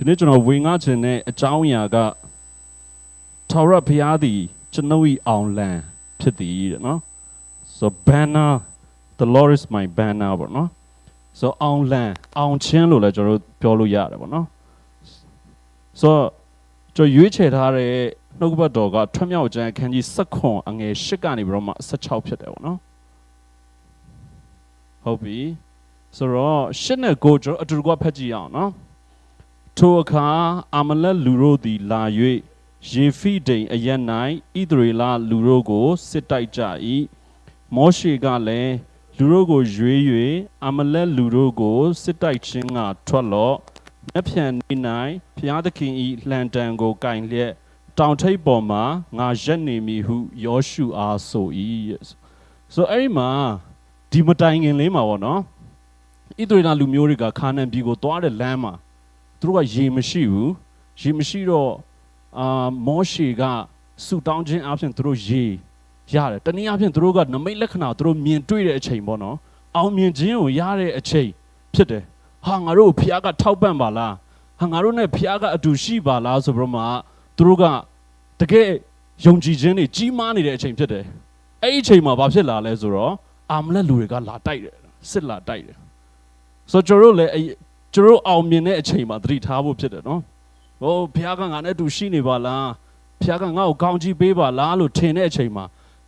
ဒီနေ့ကျွန်တော်ဝင်ငါခြင်းတဲ့အကြောင်းအရာကထာဝရဘုရားသည်ကျွန်ုပ်၏အောင်လံဖြစ်သည်တဲ့နော် so banner the lord is my banner ပေါ့နော် so အောင်လံအောင်ချင်းလို့လည်းကျွန်တော်တို့ပြောလို့ရတယ်ပေါ့နော် so ကျွန်တော်ရွေးချယ်ထားတဲ့နှုတ်ကပတ်တော်ကထွတ်မြောက်ကျမ်းအခန်းကြီး7အငယ်8ကနေပြီးတော့မှ16ဖြစ်တယ်ပေါ့နော်ဟုတ်ပြီဆိုတော့ရှစ်နဲ့ကိုကျွန်တော်အတူတကွဖတ်ကြည့်အောင်နော် ထိုအခါအာမလက်လူတို့သည်လာ၍ယေဖိဒိန်အရက်၌ဣသရေလလူတို့ကိုစစ်တိုက်ကြ၏မောရှေကလည်းလူတို့ကိုရွေး၍အာမလက်လူတို့ကိုစစ်တိုက်ခြင်းကထွက်လော့မျက်ဖြန်နေ၌ဘုရားသခင်၏လှံတံကိုကင်လျက်တောင်ထိပ်ပေါ်မှာငါရက်နေမည်ဟုယောရှုအားဆို၏ဆိုအဲ့ဒီမှာဒီမတိုင်ခင်လေးမှာပေါ့နော်ဣသရေလလူမျိုးတွေကခါနန်ပြည်ကိုသွားတဲ့လမ်းမှာ သူတို့ကရေမရှိဘူးရေမရှိတော့အာမောရှေကဆူတောင်းခြင်းအပြင်သူတို့ရေရတယ်တနည်းအားဖြင့်သူတို့ကနမိတ်လက္ခဏာသူတို့မြင်တွေ့တဲ့အချိန်ပေါ့နော်အောင်မြင်ခြင်းကိုရတဲ့အချိန်ဖြစ်တယ်ဟာငါတို့ဖခင်ကထောက်ပံ့ပါလားဟာငါတို့နဲ့ဖခင်ကအတူရှိပါလားဆိုပြီးတော့မှသူတို့ကတကယ်ယုံကြည်ခြင်းတွေကြီးမားနေတဲ့အချိန်ဖြစ်တယ်အဲ့ဒီအချိန်မှာဘာဖြစ်လာလဲဆိုတော့အာမလက်လူတွေကလာတိုက်တယ်စစ်လာတိုက်တယ်ဆိုတော့ကျွန်တော်တို့လည်းအဲ့ ကျွန်တော်တို့အောင်မြင်တဲ့အချိန်မှာသတိထားဖို့ဖြစ်တယ်နော်။ဟိုဘုရားကငါနဲ့အတူရှိနေပါလား။ဘုရားကငါ့ကိုကောင်းချီးပေးပါလားလို့ထင်တဲ့အချိန်မှာ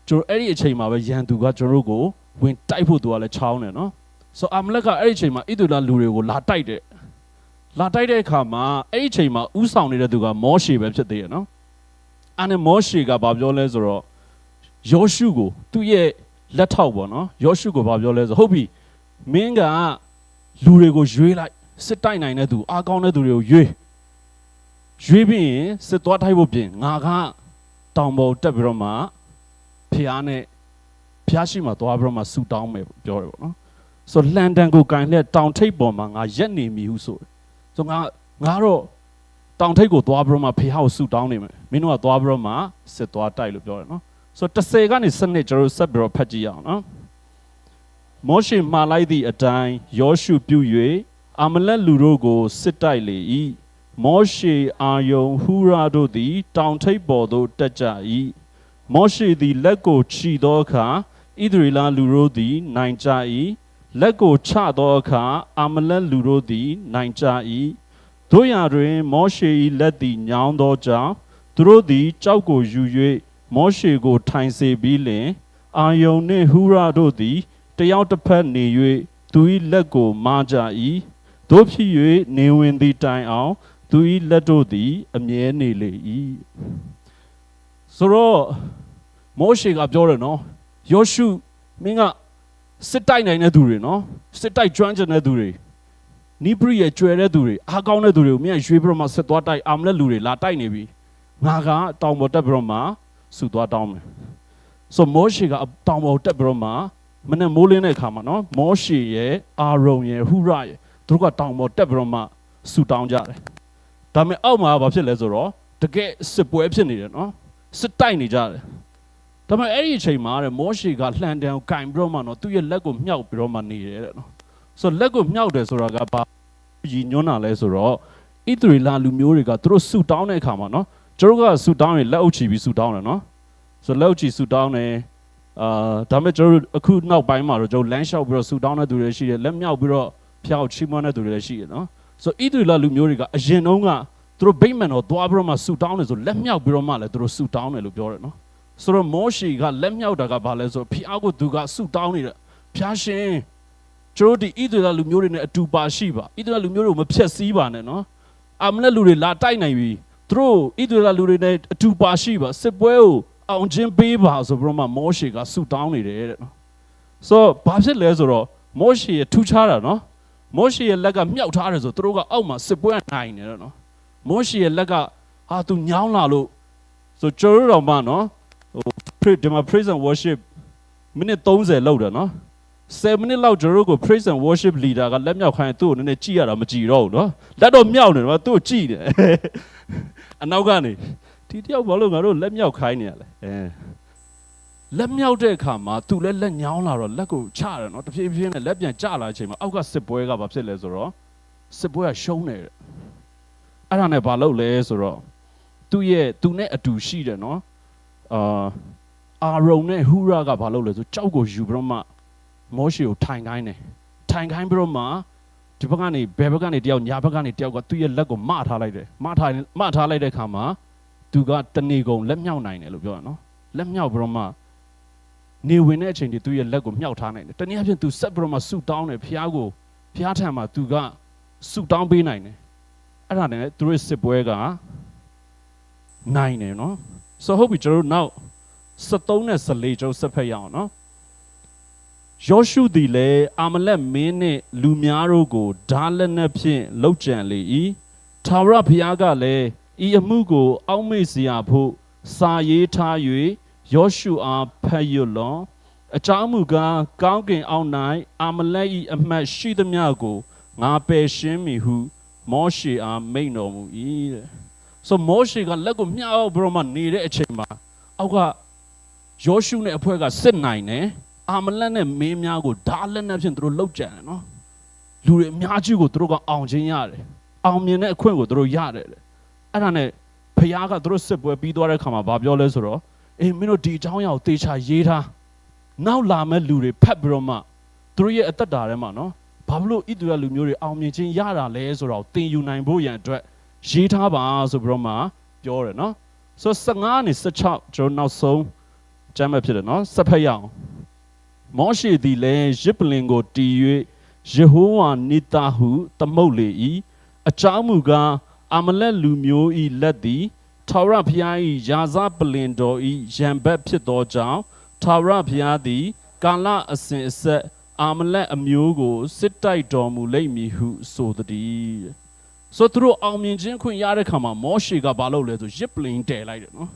ကျွန်တော်အဲ့ဒီအချိန်မှာပဲယန်သူကကျွန်တော်တို့ကိုဝင်တိုက်ဖို့သူကလည်းချောင်းတယ်နော်။ဆိုအာမလက်ကအဲ့ဒီအချိန်မှာဣသရေလလူတွေကိုလာတိုက်တယ်။လာတိုက်တဲ့အခါမှာအဲ့ဒီအချိန်မှာဥဆောင်နေတဲ့သူကမောရှေပဲဖြစ်သေးတယ်နော်။အဲ့နဲ့မောရှေကဘာပြောလဲဆိုတော့ယောရှုကိုသူ့ရဲ့လက်ထောက်ပေါ့နော်။ယောရှုကိုဘာပြောလဲဆိုဟုတ်ပြီမင်းကလူတွေကိုရွေးလိုက် စစ်တိုက်နိုင်တဲ့သူအားကောင်းတဲ့သူတွေကိုရွေးရွေးပြီးရင်စစ်သွားထိုက်ဖို့ပြင်ငါကတောင်ပေါ်တက်ပြီးတော့မှဖျားနဲ့ဖျားရှိမှသွားပြီးတော့မှဆူတောင်းမယ်ပြောတယ်ပေါ့နော်ဆိုလန်ဒန်ကိုကင်လက်တောင်ထိပ်ပေါ်မှာငါရက်နေပြီဟုဆိုတယ်ဆိုငါငါတော့တောင်ထိပ်ကိုသွားပြီးတော့မှဖျားကိုဆူတောင်းနေမယ်မင်းတို့ကသွားပြီးတော့မှစစ်သွားတိုက်လို့ပြောတယ်နော်ဆို30ကနေစနစ်ကျွန်တော်ဆက်ပြီးတော့ဖတ်ကြည့်ရအောင်နော်မောရှေမှာလိုက်သည့်အတိုင်းယောရှုပြု၍ အာမလက်လူတို့ကိုစစ်တိုက်လေ၏မောရှေအာယုန်ဟူရာတို့သည် တောင်ထိပ်ပေါ်သို့တက်ကြ၏မောရှေသည်လက်ကိုခြိသောအခါဣသရေလလူတို့သည် နိုင်ကြ၏လက်ကိုချသောအခါအာမလက်လူတို့သည် နိုင်ကြ၏တို့ရတွင် မောရှေ၏လက်သည်ညောင်းသောကြောင့်သူတို့သည်ကြောက်ကိုယူ၍မောရှေကို ထိုင်စေပြီးလျှင်အာယုန်နှင့်ဟူရာတို့သည်တယောက်တစ်ဖက်နေ၍သူ၏လက်ကိုမာကြ၏ တို့ဖြစ်၍နေဝင်သည့်တိုင်အောင် သူ၏လက်တို့သည် အမြဲနေလေ၏ဆိုတော့မောရှေကပြောတယ်နော်ယောရှုမင်းကစစ်တိုက်နိုင်တဲ့သူတွေနော်စစ်တိုက်ကျွမ်းကျင်တဲ့သူတွေနိပရိရဲ့ကျွဲတဲ့သူတွေအားကောင်းတဲ့သူတွေကိုမင်းကရွေးပြီးတော့မှစစ်သွားတိုက်အာမလက်လူတွေလာတိုက်နေပြီငါကတောင်ပေါ်တက်ပြီးတော့မှဆူသွားတောင်းမယ်ဆိုမောရှေကတောင်ပေါ်တက်ပြီးတော့မှမနဲ့မိုးလင်းတဲ့အခါမှာနော်မောရှေရဲ့အာရုံရဲ့ဟူရရဲ့ သူတို့ကတောင်ပေါ်တက်ပြီးတော့မှဆူတောင်းကြတယ်ဒါပေမဲ့အောက်မှာဘာဖြစ်လဲဆိုတော့တကယ်စစ်ပွဲဖြစ်နေတယ်နော်စစ်တိုက်နေကြတယ်ဒါပေမဲ့အဲ့ဒီအချိန်မှာတဲ့မောရှေကလှန်တံကိုကင်ပြီးတော့မှနော်သူ့ရဲ့လက်ကိုမြှောက်ပြီးတော့မှနေတယ်တဲ့နော်ဆိုတော့လက်ကိုမြှောက်တယ်ဆိုတာကဘာရည်ညွှန်းတာလဲဆိုတော့ဣသရေလလူမျိုးတွေကသူတို့ဆူတောင်းတဲ့အခါမှာနော်ကျွန်တော်ကဆူတောင်းရင်လက်အုပ်ချီပြီးဆူတောင်းတယ်နော်ဆိုတော့လက်အုပ်ချီဆူတောင်းတယ်အာဒါပေမဲ့ကျွန်တော်တို့အခုနောက်ပိုင်းမှာတော့ကျွန်တော်လမ်းလျှောက်ပြီးတော့ဆူတောင်းတဲ့သူတွေရှိတယ်လက်မြောက်ပြီးတော့ ဖျောက်ချီးမွမ်းတဲ့သူတွေလည်းရှိတယ်နော်ဆိုတော့ဣသရေလလူမျိုးတွေကအရင်တုန်းကသူတို့ဗိမ္မာန်တော်သွားပြီးတော့မှဆူတောင်းတယ်ဆိုလက်မြောက်ပြီးတော့မှလည်းသူတို့ဆူတောင်းတယ်လို့ပြောတယ်နော်ဆိုတော့မောရှေကလက်မြောက်တာကဘာလဲဆိုတော့ဖျားကိုသူကဆူတောင်းနေတယ်ဖျားရှင်ကျွန်တော်ဒီဣသရေလလူမျိုးတွေနဲ့အတူပါရှိပါဣသရေလလူမျိုးတွေကိုမဖြက်စီးပါနဲ့နော်အာမလက်လူတွေလာတိုက်နိုင်ပြီသူတို့ဣသရေလလူတွေနဲ့အတူပါရှိပါစစ်ပွဲကိုအောင်ချင်းပေးပါဆိုပြီးတော့မှမောရှေကဆူတောင်းနေတယ်တဲ့နော်ဆိုတော့ဘာဖြစ်လဲဆိုတော့မောရှေရဲ့ထူးခြားတာနော် မောရှေရဲ့လက်ကမြှောက်ထားတယ်ဆိုသူတို့ကအောက်မှာစစ်ပွဲနိုင်နေတယ်နော်မောရှေရဲ့လက်ကဟာသူညောင်းလာလို့ဆိုကျွန်တော်တို့တော့မှနော်ဟိုဒီမှာ praise and worship မိနစ်30လောက်တယ်နော်7မိနစ်လောက်ကျွန်တော်တို့ကို praise and worship leader ကလက်မြောက်ခိုင်းသူ့ကိုနည်းနည်းကြည့်ရတာမကြည့်တော့ဘူးနော်လက်တော့မြောက်နေတယ်သူ့ကိုကြည့်တယ်အနောက်ကနေဒီတယောက်ဘာလို့ငါတို့လက်မြောက်ခိုင်းနေရလဲအဲ လက်မြောက်တဲ့အခါမှာသူလည်းလက်ညောင်းလာတော့လက်ကိုချတယ်နော်တဖြည်းဖြည်းနဲ့လက်ပြန်ကျလာတဲ့အချိန်မှာအောက်ကစစ်ပွဲကဘာဖြစ်လဲဆိုတော့စစ်ပွဲကရှုံးနေတယ်တအဲ့ဒါနဲ့ဘာလုပ်လဲဆိုတော့သူ့ရဲ့သူနဲ့အတူရှိတယ်နော်အာအာရုံနဲ့ဟူရာကဘာလုပ်လဲဆိုကြောက်ကိုယူပြီးတော့မှမောရှေကိုထိုင်ခိုင်းတယ်ထိုင်ခိုင်းပြီးတော့မှဒီဘက်ကနေဘယ်ဘက်ကနေတယောက်ညာဘက်ကနေတယောက်ကသူ့ရဲ့လက်ကိုမထားလိုက်တယ်မထားမထားလိုက်တဲ့ခါမှာသူကတနေကုန်လက်မြောက်နိုင်တယ်လို့ပြောရနော်လက်မြောက်ပြီးတော့မှ နေဝင်တဲ့အချိန်တွေသူ့ရဲ့လက်ကိုမြှောက်ထားနိုင်တယ်တနည်းအားဖြင့်သူဆက်ပြီးတော့မှဆူတောင်းတယ်ဖျားကိုဖျားထံမှာသူကဆူတောင်းပေးနိုင်တယ်အဲ့ဒါနဲ့သူရဲ့စစ်ပွဲကနိုင်တယ်နော်ဆိုဟုတ်ပြီကျွန်တော်တို့နောက်73နဲ့14ကျောင်းဆက်ဖက်ရအောင်နော်ယောရှုသည်လည်းအာမလက်မင်းနှင့်လူများတို့ကိုဓာလက်နှင့်ဖြင့်လှုပ်ကြံလေ၏ထာဝရဘုရားကလည်းဤအမှုကို အောက်မေ့စရာဖို့စာရေးထား ယောရှုအားဖတ်ရွတ်လောအကြောင်းမူကားကောင်းကင်အောက်၌အာမလက်၏အမှတ်ရှိသမျှကိုငါပယ်ရှင်းမည်ဟုမောရှေအားမိန့်တော်မူ၏တဲ့ဆိုမောရှေကလက်ကိုမြှောက်ပြီးတော့မှနေတဲ့အချိန်မှာအောက်ကယောရှုနဲ့အဖွဲ့ကစစ်နိုင်တယ်အာမလက်နဲ့မင်းများကိုဓာလက်နဲ့ဖြင့်သူတို့လှုပ်ကြံတယ်နော်လူတွေအများကြီးကိုသူတို့ကအောင်ချင်းရတယ်အောင်မြင်တဲ့အခွင့်ကိုသူတို့ရတယ်တဲ့အဲ့ဒါနဲ့ဖခင်ကသူတို့စစ်ပွဲပြီးသွားတဲ့ခါမှာဗာပြောလဲဆိုတော့ အေးမင်းတို့ဒီအကြောင်းအရာကိုတေချာရေးထားနောက်လာမဲ့လူတွေဖတ်ပြီးတော့မှသူတို့ရဲ့အသက်တာထဲမှာနော်ဘာဖြစ်လို့ဣသရေလလူမျိုးတွေအောင်မြင်ခြင်းရတာလဲဆိုတော့သင်ယူနိုင်ဖို့ရန်အတွက်ရေးထားပါဆိုပြီးတော့မှပြောတယ်နော်ဆို15နဲ့16ကျွန်တော်နောက်ဆုံးကျမ်းမဲ့ဖြစ်တယ်နော်ဆက်ဖက်ရအောင်မောရှေသည်လည်းရစ်ပလင်ကိုတီး၍ယေဟောဝါနိတာဟုသမုတ်လေ၏အကြောင်းမူကားအာမလက်လူမျိုး၏လက်သည် ထာဝရဘုရား၏ယာဇပလင်တော်၏ရံဘက်ဖြစ်သောကြောင့်ထာဝရဘုရားသည် ကာလအစဉ်အဆက်အာမလက်အမျိုးကိုစစ်တိုက်တော်မူလိမ့်မည်ဟုဆိုသည်ဆိုသူတို့အောင်မြင်ခြင်းခွင့်ရတဲ့ခါမှာမောရှေကဘာလုပ်လဲဆိုရစ်ပလင်တည်လိုက်တယ်နော်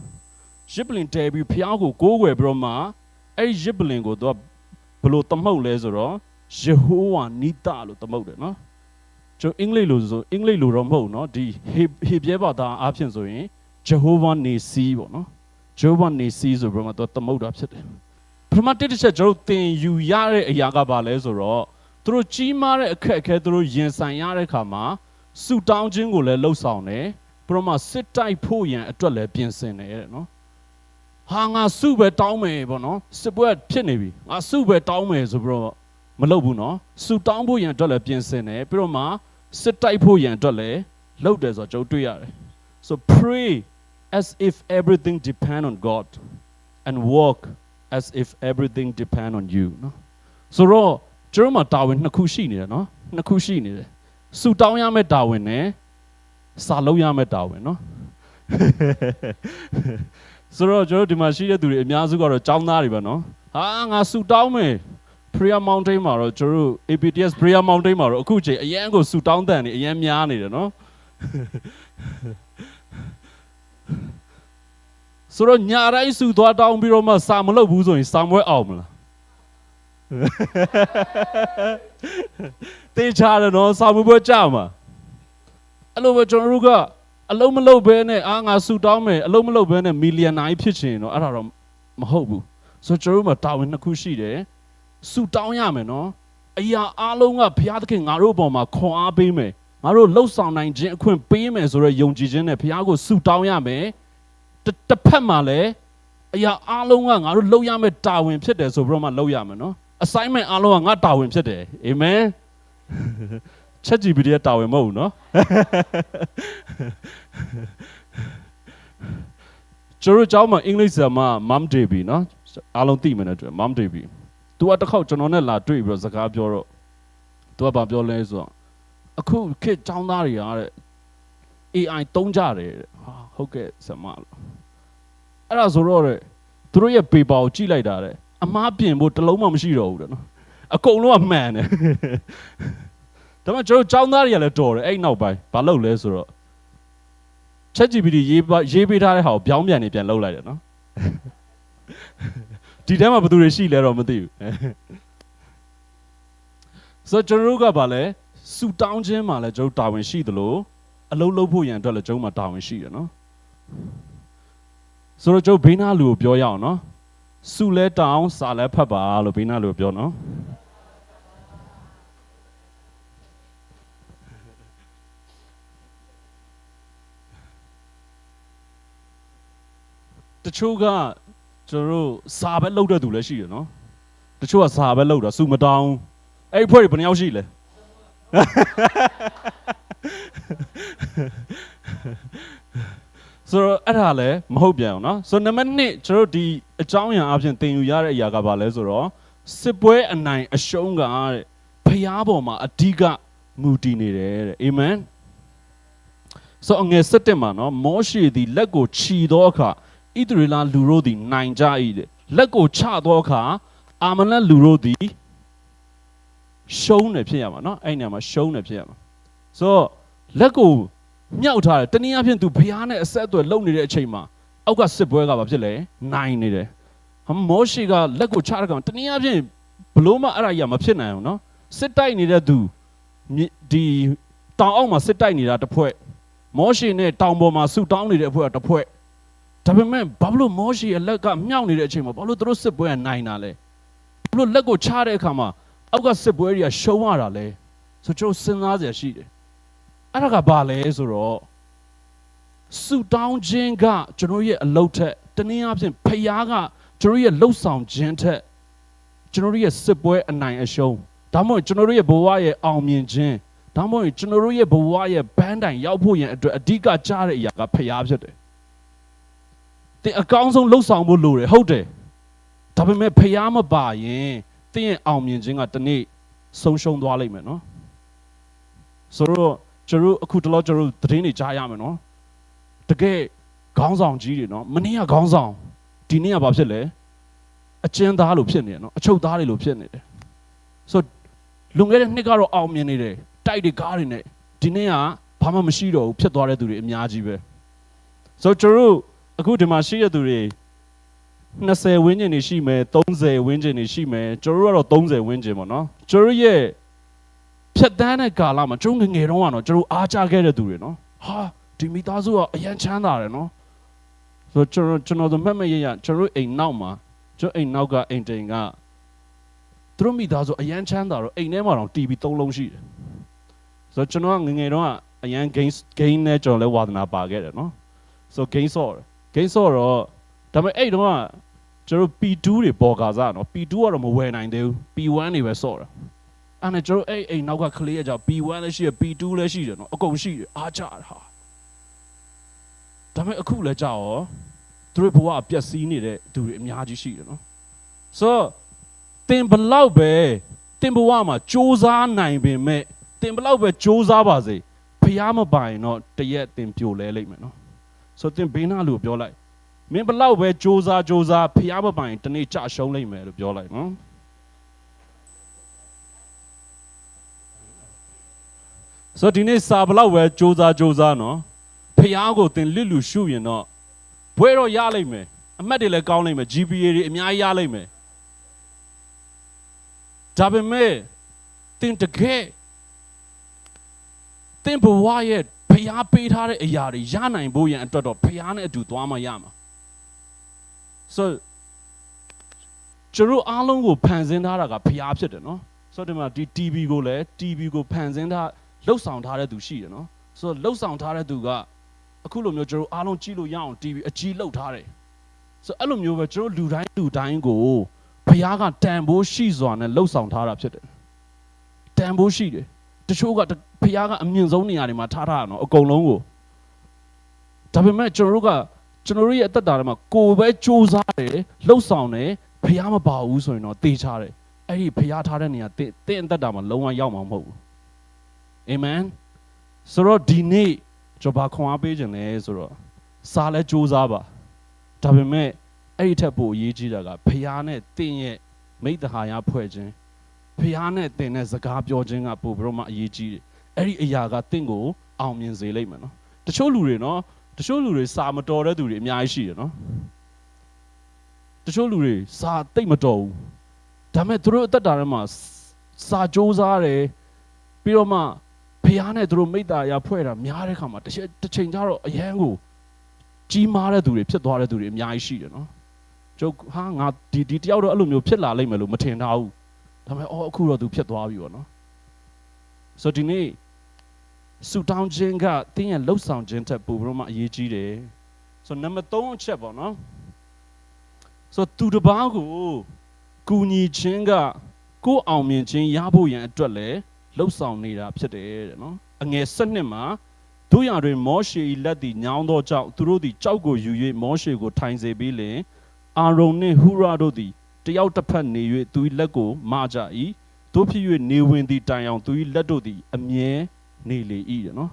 ရစ်ပလင်တည်ပြီးဘုရားကိုကိုးကွယ်ပြီးတော့မှအဲ့ဒီရစ်ပလင်ကိုသူကဘယ်လိုသမုတ်လဲဆိုတော့ယေဟောဝါနိတလို့သမုတ်တယ်နော်ကျွန်တော်အင်္ဂလိပ်လိုဆိုအင်္ဂလိပ်လိုတော့မဟုတ်နော်ဒီဟေဟေပြဲဘာသာအားဖြင့်ဆိုရင် Jehovah Nisi ပေါ့နော် Jehovah Nisi ဆိုပြီးတော့သူသမုတ်တာဖြစ်တယ်ပထမတစ်တစ်ချက်ကျွန်တော်သင်ယူရတဲ့အရာကဘာလဲဆိုတော့သူတို့ကြီးမားတဲ့အခက်အခဲသူတို့ရင်ဆိုင်ရတဲ့ခါမှာဆူတောင်းခြင်းကိုလည်းလှုပ်ဆောင်တယ်ပြီးတော့မှစစ်တိုက်ဖို့ရန်အတွက်လည်းပြင်ဆင်တယ်တဲ့နော်ဟာငါစုပဲတောင်းမယ်ပေါ့နော်စစ်ပွဲဖြစ်နေပြီငါစုပဲတောင်းမယ်ဆိုပြီးတော့မလုပ်ဘူးနော်ဆူတောင်းဖို့ရန်အတွက်လည်းပြင်ဆင်တယ်ပြီးတော့မှစစ်တိုက်ဖို့ရန်အတွက်လည်းလုပ်တယ်ဆိုတော့ကျွန်တော်တွေ့ရတယ် so pray as if everything depend on God and walk as if everything depend on you နော်ဆိုတော့ကျွန်တော်မှာတာဝန်နှစ်ခုရှိနေတယ်နော်နှစ်ခုရှိနေတယ်ဆူတောင်းရမယ့်တာဝန်နဲ့စာလုံးရမယ့်တာဝန်နော်ဆိုတော့ကျွန်တော်ဒီမှာရှိတဲ့သူတွေအများစုကတော့ចောင်းသားတွေပဲနော်ဟာငါဆူတောင်းမယ် prayer mountain မှာတော့ကျွန်တော်တို့ APTS prayer mountain မှာတော့အခုချိန်အရန်ကိုဆူတောင်းတန်နေအရန်များနေတယ်နော် ဆိုတော့ညာတိုင်းဆူသွားတောင်းပြီးတော့မှစာမလုပ်ဘူးဆိုရင်စာမွဲအောင်မလားတေချာတယ်နော်စာမွဲကြမှာအဲ့လိုပဲကျွန်တော်တို့ကအလုံးမလုံးဘဲနဲ့အာငါဆူတောင်းမယ်အလုံးမလုံးဘဲနဲ့မီလီယံနိုင်ဖြစ်ချင်တော့အဲ့ဒါတော့မဟုတ်ဘူးဆိုတော့ကျွန်တော်တို့မှာတာဝန်နှစ်ခုရှိတယ်ဆူတောင်းရမယ်နော်အရာအလုံးကဘုရားသခင်ငါတို့အပေါ်မှာခွန်အားပေးမယ် ငါတို့လှုပ်ဆောင်နိုင်ခြင်းအခွင့်ပေးမယ်ဆိုတော့ယုံကြည်ခြင်းနဲ့ဘုရားကိုဆုတောင်းရမယ်တစ်ဖက်မှာလည်းအရာအလုံးကငါတို့လှုပ်ရမယ်တာဝန်ဖြစ်တယ်ဆိုပြီးတော့မှလှုပ်ရမယ်နော် assignment အလုံးကငါတာဝန်ဖြစ်တယ်အာမင်ချက် GPT ရဲ့တာဝန်မဟုတ်ဘူးနော်ကျွန်တော်ကြောင်းမှာအင်္ဂလိပ်စာမှာ mom baby နော်အားလုံးသိမယ်နဲ့တွေ့ mom baby သူကတစ်ခေါက်ကျွန်တော်နဲ့လာတွေ့ပြီးတော့စကားပြောတော့သူကဘာပြောလဲဆိုတော့ အခုခေတ်ចောင်းသားတွေကတဲ့ AI သုံးကြတယ်တဲ့ဟာဟုတ်ကဲ့ဆရာမလို့အဲ့ဒါဆိုတော့တဲ့သူတို့ရဲ့ paper ကိုကြည့်လိုက်တာတဲ့အမားပြင်ဖို့တစ်လုံးမှမရှိတော့ဘူးတဲ့နော်အကုန်လုံးကမှန်တယ်ဒါမှကျွန်တော်ចောင်းသားတွေကလည်းတော်တယ်အဲ့နောက်ပိုင်းဘာလုပ်လဲဆိုတော့ ChatGPT ရေးရေးပေးထားတဲ့ဟာကိုပြောင်းပြန်နေပြန်လုပ်လိုက်တယ်နော်ဒီထဲမှာဘယ်သူတွေရှိလဲတော့မသိဘူးဆိုတော့ကျွန်တော်တို့ကဘာလဲ ဆူတောင်းခြင်းမှာလည်းကျွန်တော်တာဝန်ရှိသလိုအလုပ်လုပ်ဖို့ရန်အတွက်လည်းကျွန်တော်မှာတာဝန်ရှိတယ်နော်ဆိုတော့ကျွန်တော်ဘေးနာလူကိုပြောရအောင်နော်ဆူလဲတောင်းစာလဲဖတ်ပါလို့ဘေးနာလူကိုပြောနော်တချို့ကကျွန်တော်တို့စာပဲလောက်တဲ့သူလည်းရှိတယ်နော်တချို့ကစာပဲလောက်တာစူမတောင်းအဲ့အဖွဲ့တွေဘယ်နှယောက်ရှိလဲ ဆိုတော့အဲ့ဒါလည်းမဟုတ်ပြန်အောင်နော်ဆိုတော့နံပါတ်1ကျွန်တော်တို့ဒီအကြောင်းအရာအပြင်သင်ယူရတဲ့အရာကဘာလဲဆိုတော့စစ်ပွဲအနိုင်အရှုံးကတဲ့ဖျားပေါ်မှာအဓိကမူတည်နေတယ်တဲ့အာမင်ဆိုတော့ငယ်7မှာနော်မောရှေသည်လက်ကိုခြီသောအခါဣသရေလလူတို့သည်နိုင်ကြ၏တဲ့လက်ကိုချသောအခါအာမလက်လူတို့သည် ရှုံးတယ်ဖြစ်ရမှာနော်အဲ့နေရာမှာရှုံးတယ်ဖြစ်ရမှာဆိုတော့လက်ကိုမြောက်ထားတယ်တနည်းအားဖြင့်သူဘုရားနဲ့အဆက်အသွယ်လုပ်နေတဲ့အချိန်မှာအောက်ကစစ်ပွဲကဘာဖြစ်လဲနိုင်နေတယ်ဟမ်မောရှေကလက်ကိုချတဲ့ကောင်တနည်းအားဖြင့်ဘလို့မှအဲ့ဒါကြီးကမဖြစ်နိုင်အောင်နော်စစ်တိုက်နေတဲ့သူမြစ်ဒီတောင်အောက်မှာစစ်တိုက်နေတာတစ်ဖွဲ့မောရှေနဲ့တောင်ပေါ်မှာဆူတောင်းနေတဲ့အဖွဲ့ကတစ်ဖွဲ့ဒါပေမဲ့ဘာလို့မောရှေရဲ့လက်ကမြောက်နေတဲ့အချိန်မှာဘာလို့သူတို့စစ်ပွဲကနိုင်တာလဲဘာလို့လက်ကိုချတဲ့အခါမှာ အောက်ကစစ်ပွဲတွေကရှုံးရတာလဲဆိုကျွန်တော်စဉ်းစားစရာရှိတယ်အဲ့ဒါကဘာလဲဆိုတော့ဆူတောင်းခြင်းကကျွန်တော်ရဲ့အလုပ်ထက်တနည်းအားဖြင့်ဖျားကကျွန်တော်ရဲ့လှုပ်ဆောင်ခြင်းထက်ကျွန်တော်ရဲ့စစ်ပွဲအနိုင်အရှုံးဒါမှမဟုတ်ကျွန်တော်ရဲ့ဘဝရဲ့အောင်မြင်ခြင်းဒါမှမဟုတ်ကျွန်တော်ရဲ့ဘဝရဲ့ဘန်းတိုင်ရောက်ဖို့ရန်အတွက်အဓိကကြားတဲ့အရာကဖျားဖြစ်တယ်တင်အကောင်းဆုံးလှုပ်ဆောင်ဖို့လိုတယ်ဟုတ်တယ်ဒါပေမဲ့ဖျားမပါရင် တင်းရဲ့အောင်မြင်ခြင်းကတနေ့ဆုံးရှုံးသွားလိမ့်မယ်နော်ဆိုတော့ကျွန်တော်အခုတလောကျွန်တော်သတင်းတွေကြားရမယ်နော်တကယ်ခေါင်းဆောင်ကြီးတွေနော်မနေ့ကခေါင်းဆောင်ဒီနေ့ကဘာဖြစ်လဲအကျဉ်းသားလို့ဖြစ်နေတယ်နော်အချုပ်သားတွေလို့ဖြစ်နေတယ်ဆိုလွန်ခဲ့တဲ့နှစ်ကတော့အောင်မြင်နေတယ်တိုက်တွေကားတွေနဲ့ဒီနေ့ကဘာမှမရှိတော့ဘူးဖြစ်သွားတဲ့သူတွေအများကြီးပဲဆိုကျွန်တော်အခုဒီမှာရှိရတဲ့သူတွေ 20ဝန်းကျင်နေရှိမယ်30ဝန်းကျင်နေရှိမယ်ကျွန်တော်တို့ကတော့30ဝန်းကျင်ပေါ့နော်ကျွန်တော်ရဲ့ဖြတ်တန်းတဲ့ကာလမှာကျွန်တော်ငငယ်တုန်းကတော့ကျွန်တော်အားကြခဲ့တဲ့သူတွေနော်ဟာဒီမိသားစုကအရန်ချမ်းသာတယ်နော်ဆိုကျွန်တော်ကျွန်တော်တို့မက်မရရကျွန်တော်အိမ်နောက်မှာကျွန်တော်အိမ်နောက်ကအိမ်တိန်ကသူတို့မိသားစုအရန်ချမ်းသာတော့အိမ်ထဲမှာတော့ TV ၃လုံးရှိတယ်ဆိုတော့ကျွန်တော်ကငငယ်တုန်းကအရန် game game နဲ့ကျွန်တော်လည်းဝါသနာပါခဲ့တယ်နော်ဆို game ဆော့တယ် game ဆော့တော့ ဒါပေမဲ့အဲ့တုန်းကကျွန်တော် P2 တွေပေါ်ကာစားနော် P2 ကတော့မဝယ်နိုင်သေးဘူး P1 တွေပဲဆော့တာအဲ့နဲ့ကျွန်တော်အဲ့အိမ်နောက်ကကလေးကကြောင့် P1 လည်းရှိတယ် P2 လည်းရှိတယ်နော်အကုန်ရှိတယ်အားကြတာဟာဒါပေမဲ့အခုလည်းကြာရောသူတို့ဘဝပျက်စီးနေတဲ့သူတွေအများကြီးရှိတယ်နော်ဆိုတော့တင်ဘလောက်ပဲတင်ဘဝမှာစ조사နိုင်ပင်မဲ့တင်ဘလောက်ပဲစ조사ပါစေဖျားမပိုင်တော့တရက်တင်ပြိုလဲလိမ့်မယ်နော်ဆိုတော့တင်ဘေးနာလူပြောလိုက် မင်းဘလောက်ပဲစ조사စ조사ဖျားမပိုင်တနေ့ကြရှုံးလိမ့်မယ်လို့ပြောလိုက်နော်ဆိုတော့ဒီနေ့စာဘလောက်ပဲစ조사စ조사နော်ဖျားကိုတင်လစ်လူရှုရင်တော့ဘွဲတော့ရလိမ့်မယ်အမှတ်တွေလည်းကောင်းလိမ့်မယ် GPA တွေအများကြီးရလိမ့်မယ်ဒါပေမဲ့တင်တကယ်တင်ဘဝရဲ့ဖျားပေးထားတဲ့အရာတွေရနိုင်ဖို့ရန်အတွက်တော့ဖျားနဲ့အတူသွားမှရမှာ ဆိုကျွန်တော်အားလုံးကိုဖန်ဆင်းထားတာကဖျားဖြစ်တယ်နော်ဆိုတော့ဒီမှာဒီ TV ကိုလည်း TV ကိုဖန်ဆင်းထားလှုပ်ဆောင်ထားတဲ့သူရှိတယ်နော်ဆိုတော့လှုပ်ဆောင်ထားတဲ့သူကအခုလိုမျိုးကျွန်တော်အားလုံးကြည့်လို့ရအောင် TV အကြီးလှုပ်ထားတယ်ဆိုတော့အဲ့လိုမျိုးပဲကျွန်တော်လူတိုင်းလူတိုင်းကိုဘုရားကတန်ဖိုးရှိစွာနဲ့လှုပ်ဆောင်ထားတာဖြစ်တယ်တန်ဖိုးရှိတယ်တချို့ကဘုရားကအမြင့်ဆုံးနေရာတွေမှာထားထားတာနော်အကုန်လုံးကိုဒါပေမဲ့ကျွန်တော်တို့က ကျွန်တော်တို့ရဲ့အသက်တာထဲမှာကိုယ်ပဲစူးစမ်းတယ်လှုပ်ဆောင်တယ်ဘုရားမပါဘူးဆိုရင်တော့တေးချတယ်အဲ့ဒီဘုရားထားတဲ့နေရာတင်းတင်းအသက်တာမှာလုံးဝရောက်မှာမဟုတ်ဘူးအာမင်ဆိုတော့ဒီနေ့ကျွန်တော်ဘာခွန်အားပေးခြင်းလဲဆိုတော့စားလဲစူးစမ်းပါဒါပေမဲ့အဲ့ဒီထက်ပိုအရေးကြီးတာကဖះနဲ့တင်းရဲ့မိတ္တဟာယဖွဲ့ခြင်းဖះနဲ့တင်းနဲ့စကားပြောခြင်းကပိုပြီးတော့မှအရေးကြီးတယ်အဲ့ဒီအရာကတင့်ကိုအောင်မြင်စေလိမ့်မယ်နော်တချို့လူတွေနော် တချို့လူတွေစာမတော်တဲ့သူတွေအများကြီးရှိတယ်နော်တချို့လူတွေစာတိတ်မတော်ဘူးဒါပေမဲ့သူတို့အသက်တာထဲမှာစာစူးစားတယ်ပြီးတော့မှဖះနဲ့သူတို့မိတ္တာရာဖွဲ့တာများတဲ့ခါမှာတစ်ချက်တစ်ချိန်ကျတော့အရန်ကိုကြီးမားတဲ့သူတွေဖြစ်သွားတဲ့သူတွေအများကြီးရှိတယ်နော်ကျုပ်ဟာငါဒီဒီတယောက်တော့အဲ့လိုမျိုးဖြစ်လာလိမ့်မယ်လို့မထင်ထားဘူးဒါပေမဲ့အော်အခုတော့သူဖြစ်သွားပြီပေါ့နော်ဆိုတော့ဒီနေ့ ဆူတောင်းခြင်းကတင်းရဲ့လှုပ်ဆောင်ခြင်းထက်ပိုပြီးတော့မှအရေးကြီးတယ်ဆိုတော့နံပါတ်3အချက်ပေါ့နော်ဆိုတော့သူတစ်ပါးကိုကူညီခြင်းကကိုယ်အောင်မြင်ခြင်းရဖို့ရန်အတွက်လည်းလှုပ်ဆောင်နေတာဖြစ်တယ်တဲ့နော်အငယ်၁၂မှာတို့ရတွင်မောရှေ၏လက်သည်ညောင်းသောကြောင့်သူတို့သည်ကြောက်ကိုယူ၍မောရှေကိုထိုင်စေပြီးလင်အာရုန်နှင့်ဟူရာတို့သည်တယောက်တစ်ဖက်နေ၍သူ၏လက်ကိုမကြ၏တို့ဖြစ်၍နေဝင်သည့်တိုင်အောင်သူ၏လက်တို့သည်အမြဲ နေလေ၏တဲ့နော်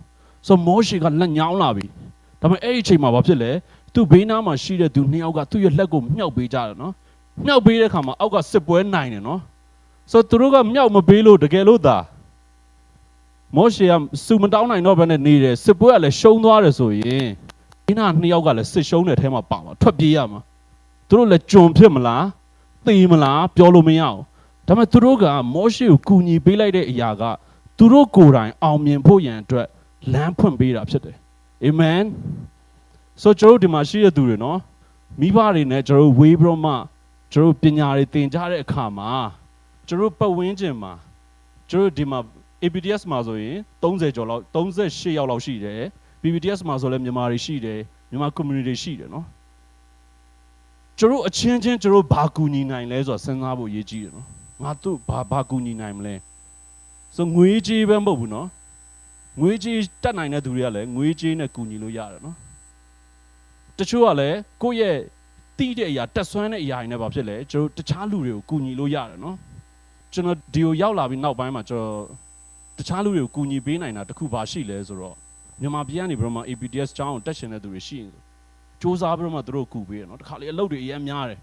ဆိုတော့မောရှေကလက်ညောင်းလာပြီဒါပေမဲ့အဲ့ဒီအချိန်မှာဘာဖြစ်လဲသူ့ဘေးနားမှာရှိတဲ့သူနှစ်ယောက်ကသူ့ရဲ့လက်ကိုမြှောက်ပေးကြတယ်နော်မြှောက်ပေးတဲ့အခါမှာအောက်ကစစ်ပွဲနိုင်တယ်နော်ဆိုတော့သူတို့ကမြှောက်မပေးလို့တကယ်လို့သာမောရှေကစုမတောင်းနိုင်တော့ဘဲနဲ့နေတယ်စစ်ပွဲကလည်းရှုံးသွားတယ်ဆိုရင်ဒီနာနှစ်ယောက်ကလည်းစစ်ရှုံးတဲ့ထဲမှာပါမှာထွက်ပြေးရမှာသူတို့လည်းကြုံဖြစ်မလားသေမလားပြောလို့မရအောင်ဒါပေမဲ့သူတို့ကမောရှေကိုကူညီပေးလိုက်တဲ့အရာက သူတို့ကိုယ်တိုင်အောင်မြင်ဖို့ရန်အတွက်လမ်းဖွင့်ပေးတာဖြစ်တယ်အာမင်ဆိုတော့ကျွန်တော်တို့ဒီမှာရှိတဲ့သူတွေနော်မိဘတွေနဲ့ကျွန်တော်တို့ဝေးပြီးတော့မှကျွန်တော်တို့ပညာတွေသင်ကြားတဲ့အခါမှာကျွန်တော်တို့ပတ်ဝန်းကျင်မှာကျွန်တော်တို့ဒီမှာ APDS မှာဆိုရင်30ကျော်လောက်38ယောက်လောက်ရှိတယ် PPDS မှာဆိုလည်းမြန်မာတွေရှိတယ်မြန်မာ community တွေရှိတယ်နော်ကျွန်တော်တို့အချင်းချင်းကျွန်တော်တို့ဘာကူညီနိုင်လဲဆိုတာစဉ်းစားဖို့အရေးကြီးတယ်နော်ငါတို့ဘာဘာကူညီနိုင်မလဲ ဆိုငွေကြေးပဲမဟုတ်ဘူးနော်ငွေကြေးတက်နိုင်တဲ့သူတွေကလည်းငွေကြေးနဲ့ကူညီလို့ရတယ်နော်တချို့ကလည်းကိုယ့်ရဲ့တီးတဲ့အရာတက်ဆွမ်းတဲ့အရာတွေနဲ့ဘာဖြစ်လဲကျွန်တော်တခြားလူတွေကိုကူညီလို့ရတယ်နော်ကျွန်တော်ဒီကိုရောက်လာပြီးနောက်ပိုင်းမှာကျွန်တော်တခြားလူတွေကိုကူညီပေးနိုင်တာတခုပါရှိလဲဆိုတော့မြန်မာပြည်ကနေပြီးတော့မှ APDS ကျောင်းကိုတက်ရှင်တဲ့သူတွေရှိရင်စူးစမ်းပြီးတော့မှသူတို့ကူပေးရနော်တခါလေအလုပ်တွေအများများတယ်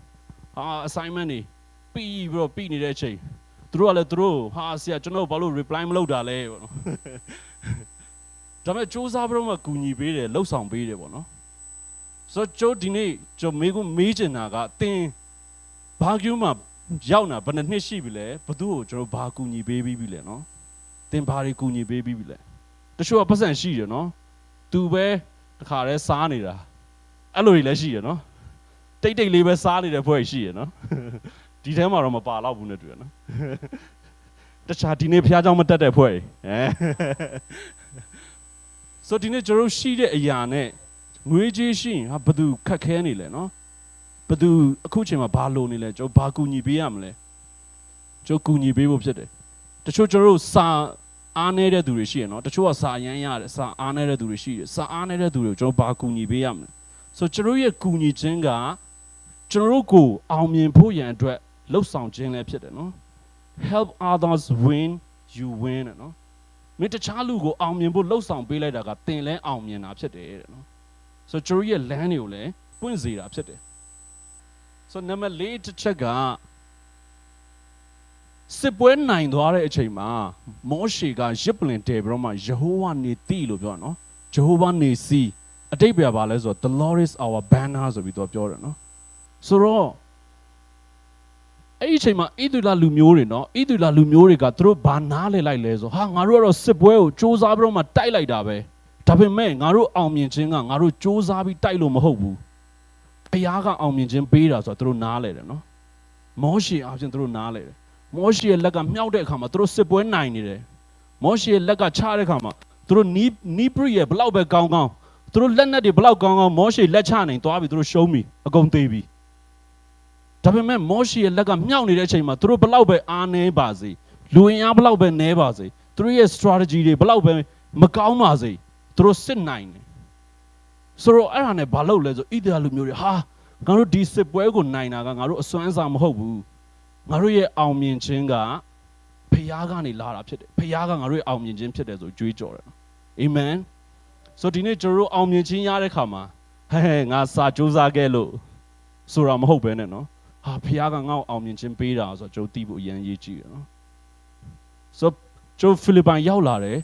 ဟာ assignment တွေပြီးပြီးတော့ပြီးနေတဲ့အချိန် သူတို့ကလည်းသူတို့ဟာဆရာကျွန်တော်ဘာလို့ reply မလုပ်တာလဲပေါ့နော်ဒါပေမဲ့စူးစမ်းပြီးတော့မှကူညီပေးတယ်လှုပ်ဆောင်ပေးတယ်ပေါ့နော်ဆိုတော့ကျိုးဒီနေ့ကျွန်တော်မေးကိုမေးချင်တာကတင်းဘာကျူးမှာရောက်လာဘယ်နှစ်နှစ်ရှိပြီလဲဘသူ့ကိုကျွန်တော်ဘာကူညီပေးပြီးပြီလဲနော်တင်ဘာတွေကူညီပေးပြီးပြီလဲတချို့ကပတ်စံရှိတယ်နော်သူပဲတခါတည်းစားနေတာအဲ့လိုတွေလည်းရှိတယ်နော်တိတ်တိတ်လေးပဲစားနေတဲ့ဖွဲ့ရှိရနော် ဒီထဲမှာတော့မပါတော့ဘူးနဲ့တွေ့ရနော်တခြားဒီနေ့ဖះเจ้าမတက်တဲ့ဖွဲ့အဲဆိုဒီနေ့ကျွန်တော်ရှိတဲ့အရာနဲ့ငွေကြေးရှိရင်ဟာဘသူခက်ခဲနေလဲနော်ဘသူအခုချိန်မှာဘာလိုနေလဲကျွန်တော်ဘာကူညီပေးရမလဲကျွန်တော်ကူညီပေးဖို့ဖြစ်တယ်တချို့ကျွန်တော်စာအားနေတဲ့သူတွေရှိရနော်တချို့ကစာရမ်းရတယ်စာအားနေတဲ့သူတွေရှိတယ်စာအားနေတဲ့သူတွေကိုကျွန်တော်ဘာကူညီပေးရမလဲဆိုကျွန်တော်ရဲ့ကူညီခြင်းကကျွန်တော်တို့ကိုအောင်မြင်ဖို့ရန်အတွက် လှုပ်ဆောင်ခြင်းလည်းဖြစ်တယ်နော် help others win you win နော်မင်းတခြားလူကိုအောင်မြင်ဖို့လှုပ်ဆောင်ပေးလိုက်တာကသင်လဲအောင်မြင်တာဖြစ်တယ်တဲ့နော်ဆိုကျွန်တော်ရဲ့ land တွေကိုလည်းပွင့်စေတာဖြစ်တယ်ဆိုနံပါတ်၄တစ်ချက်ကစစ်ပွဲနိုင်သွားတဲ့အချိန်မှာမောရှေကရစ်ပလင်တယ်ပြီးတော့မှယေဟောဝါနေတိလို့ပြောတာနော်ဂျေဟောဝါနေစီအတိတ်ပဲပါလဲဆိုတော့ the lord is our banner ဆိုပြီးတော့ပြောတယ်နော်ဆိုတော့ အဲ့ဒီအချိန်မှာဣသရေလလူမျိုးတွေနော်ဣသရေလလူမျိုးတွေကသူတို့ဘာနားလဲလိုက်လဲဆိုဟာငါတို့ကတော့စစ်ပွဲကိုစူးစမ်းပြီးတော့မှတိုက်လိုက်တာပဲဒါပေမဲ့ငါတို့အောင်မြင်ခြင်းကငါတို့စူးစမ်းပြီးတိုက်လို့မဟုတ်ဘူးဘုရားကအောင်မြင်ခြင်းပေးတာဆိုတော့သူတို့နားလဲတယ်နော်မောရှေအပြင်သူတို့နားလဲတယ်မောရှေရဲ့လက်ကမြောက်တဲ့အခါမှာသူတို့စစ်ပွဲနိုင်နေတယ်မောရှေရဲ့လက်ကချတဲ့အခါမှာသူတို့နီးနီးပရိရဲ့ဘလောက်ပဲကောင်းကောင်းသူတို့လက်နက်တွေဘလောက်ကောင်းကောင်းမောရှေလက်ချနိုင်သွားပြီသူတို့ရှုံးပြီအကုန်သေးပြီ ဒါပေမဲ့မောရှေရဲ့လက်ကမြောက်နေတဲ့အချိန်မှာသူတို့ဘလောက်ပဲအားနည်းပါစေလူဝင်အားဘလောက်ပဲနည်းပါစေသူတို့ရဲ့ strategy တွေဘလောက်ပဲမကောင်းပါစေသူတို့စစ်နိုင်တယ်ဆိုတော့အဲ့ဒါနဲ့ဘာလုပ်လဲဆိုဣသရေလလူမျိုးတွေဟာငါတို့ဒီစစ်ပွဲကိုနိုင်တာကငါတို့အစွမ်းစားမဟုတ်ဘူးငါတို့ရဲ့အောင်မြင်ခြင်းကဖခင်ကနေလာတာဖြစ်တယ်ဖခင်ကငါတို့ရဲ့အောင်မြင်ခြင်းဖြစ်တယ်ဆိုကြွေးကြော်တယ်နော်အာမင်ဆိုဒီနေ့ကျွန်တော်တို့အောင်မြင်ခြင်းရတဲ့ခါမှာဟဲဟဲငါစာစူးစမ်းခဲ့လို့ဆိုတာမဟုတ်ပဲနဲ့နော် ဟာဖခင်ကငါ့ကိုအောင်မြင်ခြင်းပေးတာဆိုတော့ကျွန်တော်သိဖို့အရင်ရေးကြည့်ရနော်ဆိုကျွန်တော်ဖိလစ်ပိုင်ရောက်လာတယ်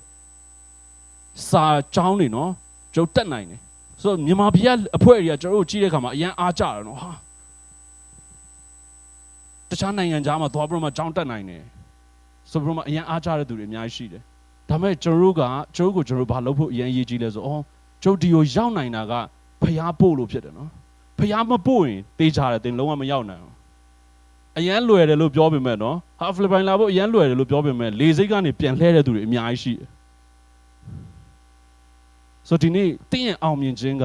စာကျောင်းနေနော်ကျွန်တော်တက်နိုင်တယ်ဆိုတော့မြန်မာပြည်ကအဖွဲတွေကကျွန်တော်တို့ကြည့်တဲ့ခါမှာအရန်အားကြတယ်နော်ဟာတခြားနိုင်ငံသားမှာသွားပြီးတော့မှကြောင်းတက်နိုင်တယ်ဆိုပြီးတော့မှအရန်အားကြတဲ့သူတွေအများကြီးရှိတယ်ဒါပေမဲ့ကျွန်တော်တို့ကကျွန်တော်တို့ကိုကျွန်တော်တို့ဘာလုပ်ဖို့အရန်ရေးကြီးလဲဆိုအော်ကျွန်တော်ဒီကိုရောက်နိုင်တာကဖျားပို့လို့ဖြစ်တယ်နော်ဖျားမပို့ရင်တေးချတယ်တင်လုံးဝမရောက်နိုင်ဘူး အရန်လွယ်တယ်လို့ပြောပေမဲ့နော်ဟာဖိလစ်ပိုင်လာဖို့အရန်လွယ်တယ်လို့ပြောပေမဲ့လေစိတ်ကနေပြန်လှဲတဲ့သူတွေအများကြီးရှိတယ်ဆိုဒီနေ့တင့်ရဲ့အောင်မြင်ခြင်းက